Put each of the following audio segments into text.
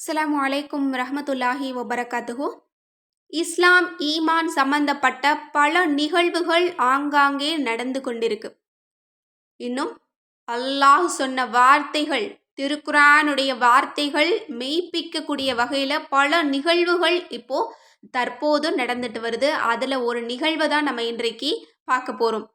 அஸ்லாம் அலைக்கும் ரஹமத்துல்லாஹி வபரகாத்துஹு. இஸ்லாம் ஈமான் சம்பந்தப்பட்ட பல நிகழ்வுகள் ஆங்காங்கே நடந்து கொண்டிருக்கு. இன்னும் அல்லாஹ் சொன்ன வார்த்தைகள் திருக்குரானுடைய வார்த்தைகள் மெய்ப்பிக்கக்கூடிய வகையில் பல நிகழ்வுகள் இப்போ தற்போது நடந்துட்டு வருது. அதில் ஒரு நிகழ்வை தான் நம்ம இன்றைக்கு பார்க்க போகிறோம்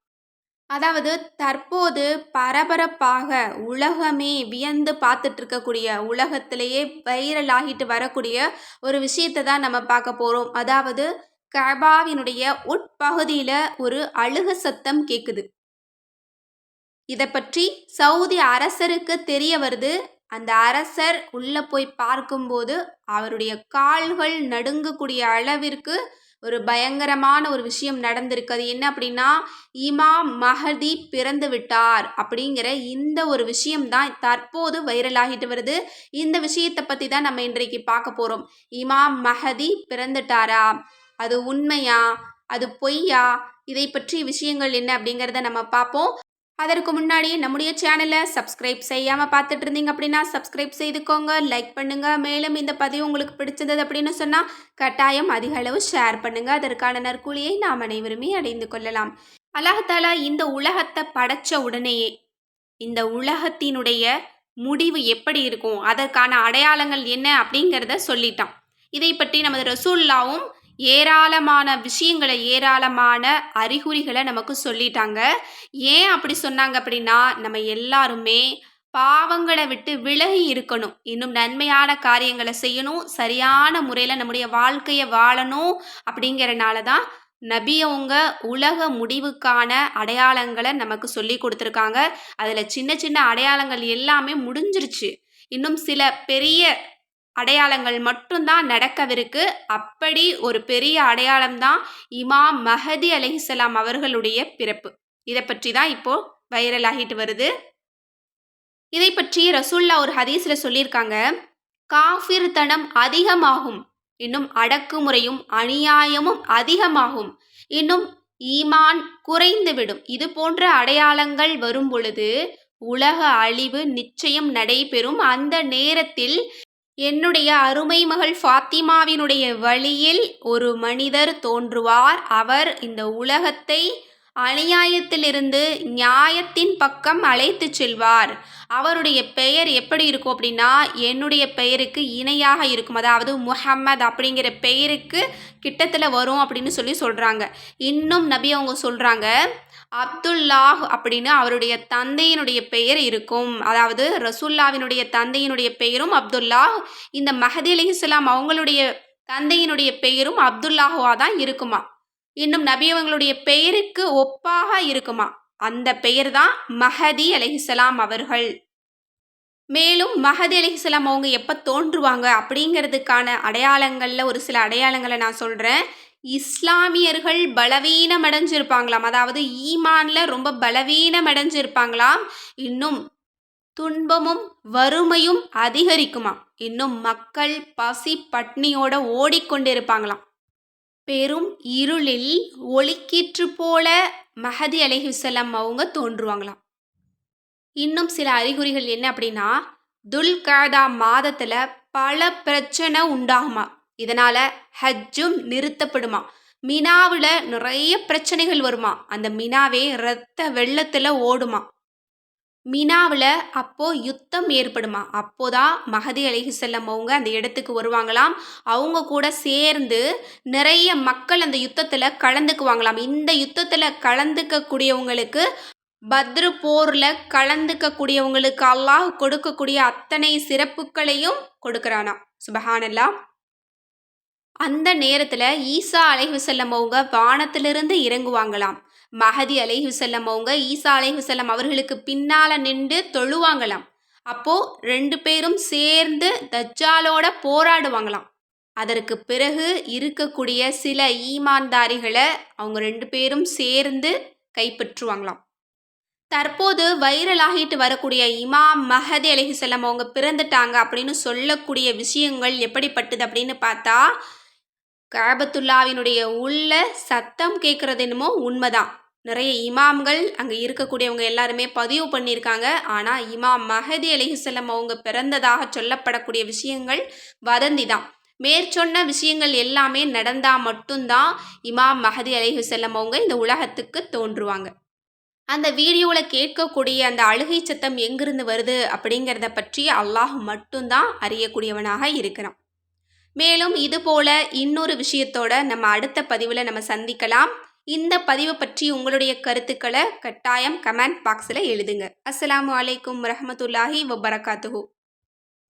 அதாவது தற்போது பரபரப்பாக உலகமே வியந்து பார்த்துட்டு இருக்கக்கூடிய உலகத்திலேயே வைரல் ஆகிட்டு வரக்கூடிய ஒரு விஷயத்தை தான் நம்ம பார்க்க போகிறோம் அதாவது கபாவினுடைய உட்பகுதியில் ஒரு அழுக சத்தம் கேட்குது இதை பற்றி சவுதி அரசருக்கு தெரிய வருது. அந்த அரசர் உள்ளே போய் பார்க்கும்போது அவருடைய கால்கள் நடுங்கக்கூடிய அளவிற்கு ஒரு பயங்கரமான ஒரு விஷயம் நடந்திருக்கு. அது என்ன அப்படின்னா இமாம் மஹதி பிறந்து விட்டார் அப்படிங்கிற இந்த ஒரு விஷயம் தான் தற்போது வைரலாகிட்டு வருது. இந்த விஷயத்தை பற்றி தான் நம்ம இன்றைக்கு பார்க்க போகிறோம் இமாம் மஹதி பிறந்துட்டாரா? அது உண்மையா? அது பொய்யா? இதை பற்றி விஷயங்கள் என்ன அப்படிங்கிறத நம்ம பார்ப்போம். அதற்கு முன்னாடி நம்முடைய சேனலை சப்ஸ்கிரைப் செய்யாமல் பார்த்துட்டு இருந்தீங்க அப்படின்னா சப்ஸ்கிரைப் செய்துக்கோங்க லைக் பண்ணுங்கள் மேலும் இந்த பதிவு உங்களுக்கு பிடிச்சது அப்படின்னு சொன்னால் கட்டாயம் அதிக அளவு ஷேர் பண்ணுங்கள் அதற்கான நற்கூலியை நாம் அனைவருமே அடைந்து கொள்ளலாம். அல்லாஹாலா இந்த உலகத்தை படைச்ச உடனேயே இந்த உலகத்தினுடைய முடிவு எப்படி இருக்கும்? அதற்கான அடையாளங்கள் என்ன அப்படிங்கிறத சொல்லிட்டான். இதை பற்றி நமது ரசூல்லாவும் ஏராளமான விஷயங்களை ஏராளமான அறிகுறிகளை நமக்கு சொல்லிட்டாங்க. ஏன் அப்படி சொன்னாங்க அப்படின்னா நம்ம எல்லாருமே பாவங்களை விட்டு விலகி இருக்கணும். இன்னும் நன்மையான காரியங்களை செய்யணும். சரியான முறையில் நம்முடைய வாழ்க்கையை வாழணும் அப்படிங்கிறனால தான் நபி அவங்க உலக முடிவுக்கான அடையாளங்களை நமக்கு சொல்லி கொடுத்துருக்காங்க. அதில் சின்ன சின்ன அடையாளங்கள் எல்லாமே முடிஞ்சிருச்சு. இன்னும் சில பெரிய அடையாளங்கள் மட்டும்தான் நடக்கவிருக்கு. அப்படி ஒரு பெரிய அடையாளம் தான் இமாம் மஹதி அலிஹிசலாம் அவர்களுடைய பிறப்பு. இதை பற்றி தான் இப்போ வைரல் ஆகிட்டு வருது. இதை பற்றி ரசூல்லா ஒரு ஹதீஸில் சொல்லியிருக்காங்க. காஃபிர் தனம் அதிகமாகும். இன்னும் அடக்குமுறையும் அநியாயமும் அதிகமாகும். இன்னும் ஈமான் குறைந்துவிடும். இது போன்ற அடையாளங்கள் வரும் பொழுது உலக அழிவு நிச்சயம் நடைபெறும். அந்த நேரத்தில் என்னுடைய அருமை மகள் ஃபாத்திமாவினுடைய வழியில் ஒரு மனிதர் தோன்றுவார். அவர் இந்த உலகத்தை அநியாயத்திலிருந்து நியாயத்தின் பக்கம் அழைத்து செல்வார். அவருடைய பெயர் எப்படி இருக்கும் அப்படின்னா என்னுடைய பெயருக்கு இணையாக இருக்கும். அதாவது முஹம்மத் அப்படிங்கிற பெயருக்கு கிட்டத்தில் வரும் அப்படின்னு சொல்லி சொல்கிறாங்க இன்னும் நபி அவங்க சொல்கிறாங்க அப்துல்லாஹ் அப்படின்னு அவருடைய தந்தையினுடைய பெயர் இருக்கும். அதாவது ரசுல்லாவினுடைய தந்தையினுடைய பெயரும் அப்துல்லாஹ் இந்த மஹதி அலிஹிஸ்லாம் அவங்களுடைய தந்தையினுடைய பெயரும் அப்துல்லாஹுவா தான் இருக்குமா? இன்னும் நபியவங்களுடைய பெயருக்கு ஒப்பாக இருக்குமா? அந்த பெயர் தான் மஹதி அலிஹிசலாம் அவர்கள். மேலும் மஹதி அலிஹிசலாம் அவங்க எப்போ தோன்றுவாங்க அப்படிங்கிறதுக்கான அடையாளங்களில் ஒரு சில அடையாளங்களை நான் சொல்கிறேன் இஸ்லாமியர்கள் பலவீனம் அடைஞ்சிருப்பாங்களாம் அதாவது ஈமானில் ரொம்ப பலவீனம் அடைஞ்சிருப்பாங்களாம் இன்னும் துன்பமும் வறுமையும் அதிகரிக்குமா இன்னும் மக்கள் பசி பட்னியோட ஓடிக்கொண்டிருப்பாங்களாம். பெரும் இருளில் ஒளிக்கீற்று போல மஹதி அலைஹிசல்லாம் அவங்க தோன்றுவாங்களாம். இன்னும் சில அறிகுறிகள் என்ன அப்படின்னா துல்காதா மாதத்தில் பல பிரச்சனை உண்டாகுமா இதனால் ஹஜ்ஜும் நிறுத்தப்படுமா? மினாவில் நிறைய பிரச்சனைகள் வருமா? அந்த மினாவே இரத்த வெள்ளத்தில் ஓடுமா? மினாவில் அப்போது யுத்தம் ஏற்படுமா? அப்போதான் மகதி அழகி செல்லம் அவங்க அந்த இடத்துக்கு வருவாங்களாம். அவங்க கூட சேர்ந்து நிறைய மக்கள் அந்த யுத்தத்தில் கலந்துக்குவாங்களாம். இந்த யுத்தத்தில் கலந்துக்கக்கூடியவங்களுக்கு பத்ரு போரில் கலந்துக்கக்கூடியவங்களுக்கு அல்லாஹ் கொடுக்கக்கூடிய அத்தனை சிறப்புகளையும் கொடுக்குறானா சுபஹானல்லா அந்த நேரத்தில் ஈசா அலைஹுசல்லம் அவங்க வானத்திலிருந்து இறங்குவாங்களாம். மஹதி அலைஹுசல்லம் அவங்க ஈசா அலைஹுசல்லம் அவர்களுக்கு பின்னால் நின்று தொழுவாங்களாம். அப்போது ரெண்டு பேரும் சேர்ந்து தஜ்ஜாலோட போராடுவாங்களாம். அதற்கு பிறகு இருக்கக்கூடிய சில ஈமான்தாரிகளை அவங்க ரெண்டு பேரும் சேர்ந்து கைப்பற்றுவாங்களாம். தற்போது வைரல் ஆகிட்டு வரக்கூடிய இமாம் மஹதி அலிஹிசல்லம் அவங்க பிறந்துட்டாங்க அப்படின்னு சொல்லக்கூடிய விஷயங்கள் எப்படிப்பட்டது அப்படின்னு பார்த்தா காபத்துல்லாவினுடைய உள்ள சத்தம் கேட்குறது என்னமோ உண்மைதான். நிறைய இமாம்கள் அங்கே இருக்கக்கூடியவங்க எல்லாருமே பதிவு பண்ணியிருக்காங்க. ஆனால் இமாம் மஹதி அலிஹிசல்லம் அவங்க பிறந்ததாக சொல்லப்படக்கூடிய விஷயங்கள் வதந்தி தான் மேற்சொன்ன விஷயங்கள் எல்லாமே நடந்தால் மட்டும்தான் இமாம் மஹதி அலிஹிசல்லம் அவங்க இந்த உலகத்துக்கு தோன்றுவாங்க. அந்த வீடியோவில் கேட்கக்கூடிய அந்த அழுகை சத்தம் எங்கிருந்து வருது அப்படிங்கிறத பற்றி அல்லாஹ் மட்டும்தான் அறியக்கூடியவனாக இருக்கிறான். மேலும் இது போல இன்னொரு விஷயத்தோட நம்ம அடுத்த பதிவில் நம்ம சந்திக்கலாம். இந்த பதிவை பற்றி உங்களுடைய கருத்துக்களை கட்டாயம் கமெண்ட் பாக்ஸில் எழுதுங்க. அஸ்லாம் அலைக்கும் வரஹமத்துல்லாஹி வபரகாத்துஹூ.